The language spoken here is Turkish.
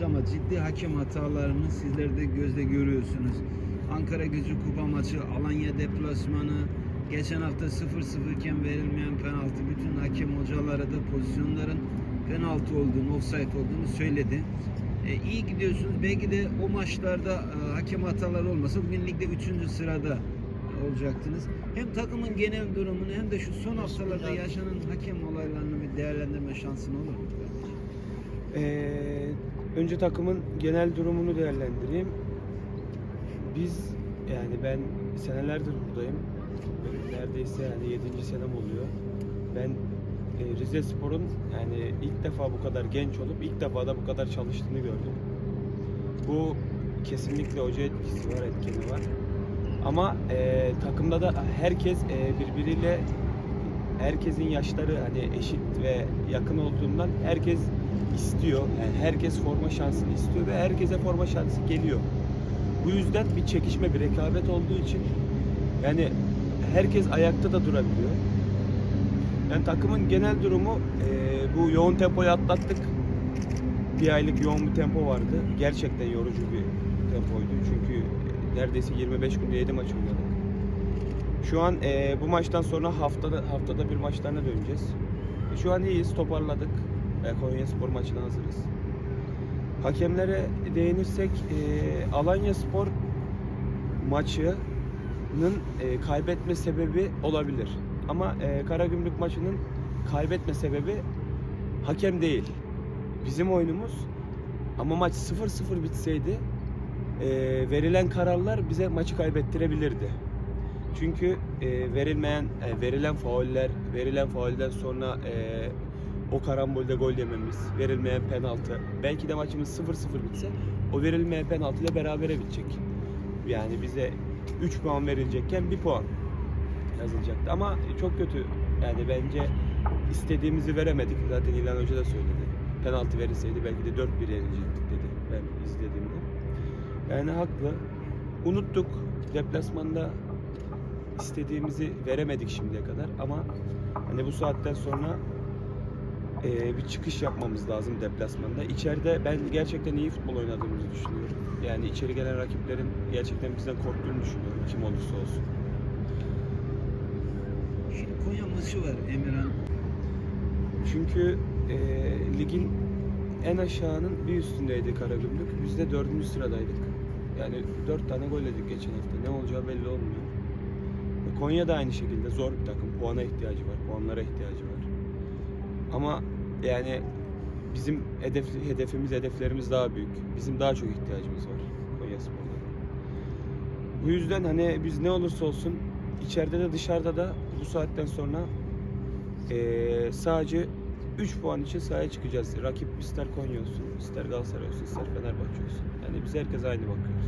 görmüyorsunuz ama ciddi hakem hatalarını sizler de gözle görüyorsunuz. Ankara Gücü kupa maçı, Alanya deplasmanı, geçen hafta 0-0 iken verilmeyen penaltı, bütün hakem hocaları da pozisyonların penaltı olduğunu, offside olduğunu söyledi. E, iyi gidiyorsunuz. Belki de o maçlarda e, hakem hataları olmasa bugün ligde 3. sırada olacaktınız. Hem takımın genel durumunu hem de şu son haftalarda yaşanan hakem olaylarını bir değerlendirme şansın olur mu? Ee, önce takımın genel durumunu değerlendireyim. Biz yani ben senelerdir buradayım. Neredeyse yani 7. senem oluyor. Ben e, Rize Spor'un yani ilk defa bu kadar genç olup ilk defa da bu kadar çalıştığını gördüm. Bu kesinlikle hoca etkisi var, etkeni var. Ama e, takımda da herkes e, birbiriyle herkesin yaşları hani eşit ve yakın olduğundan herkes istiyor. Yani herkes forma şansını istiyor ve herkese forma şansı geliyor. Bu yüzden bir çekişme, bir rekabet olduğu için yani herkes ayakta da durabiliyor. Yani takımın genel durumu eee, bu yoğun tempoyu atlattık. Bir aylık yoğun bir tempo vardı. Gerçekten yorucu bir tempoydu. Çünkü neredeyse 25 günde 7 maç oynadık. Şu an eee, bu maçtan sonra haftada haftada bir maçlarına döneceğiz. Şu an iyiyiz, toparladık. E, Konya Spor maçına hazırız. Hakemlere değinirsek e, Alanya Spor maçının e, kaybetme sebebi olabilir. Ama e, Karagümrük maçının kaybetme sebebi hakem değil. Bizim oyunumuz ama maç 0-0 bitseydi e, verilen kararlar bize maçı kaybettirebilirdi. Çünkü e, verilmeyen, e, verilen fauller, verilen faulden sonra e, o karambolde gol yememiz, verilmeyen penaltı. Belki de maçımız 0-0 bitse o verilmeyen penaltı ile berabere bitecek. Yani bize 3 puan verilecekken 1 puan yazılacaktı. Ama çok kötü. Yani bence istediğimizi veremedik. Zaten İlhan Hoca da söyledi. Penaltı verilseydi belki de 4-1 yenilecektik dedi ben izlediğimde. Yani haklı. Unuttuk. Deplasmanda istediğimizi veremedik şimdiye kadar ama hani bu saatten sonra e, bir çıkış yapmamız lazım deplasmanda. İçeride ben gerçekten iyi futbol oynadığımızı düşünüyorum. Yani içeri gelen rakiplerin gerçekten bizden korktuğunu düşünüyorum kim olursa olsun. Şimdi Konya maçı var Emirhan. Çünkü e, ligin en aşağının bir üstündeydi Karagümrük. Biz de dördüncü sıradaydık. Yani dört tane gol yedik geçen hafta. Ne olacağı belli olmuyor. E, Konya da aynı şekilde zor bir takım. Puana ihtiyacı var. Puanlara ihtiyacı var. Ama yani bizim hedef, hedefimiz, hedeflerimiz daha büyük. Bizim daha çok ihtiyacımız var Konya Spor'da. Bu yüzden hani biz ne olursa olsun içeride de dışarıda da bu saatten sonra eee, sadece 3 puan için sahaya çıkacağız. Rakip ister Konya olsun, ister Galatasaray olsun, ister Fenerbahçe olsun. Yani biz herkes aynı bakıyoruz.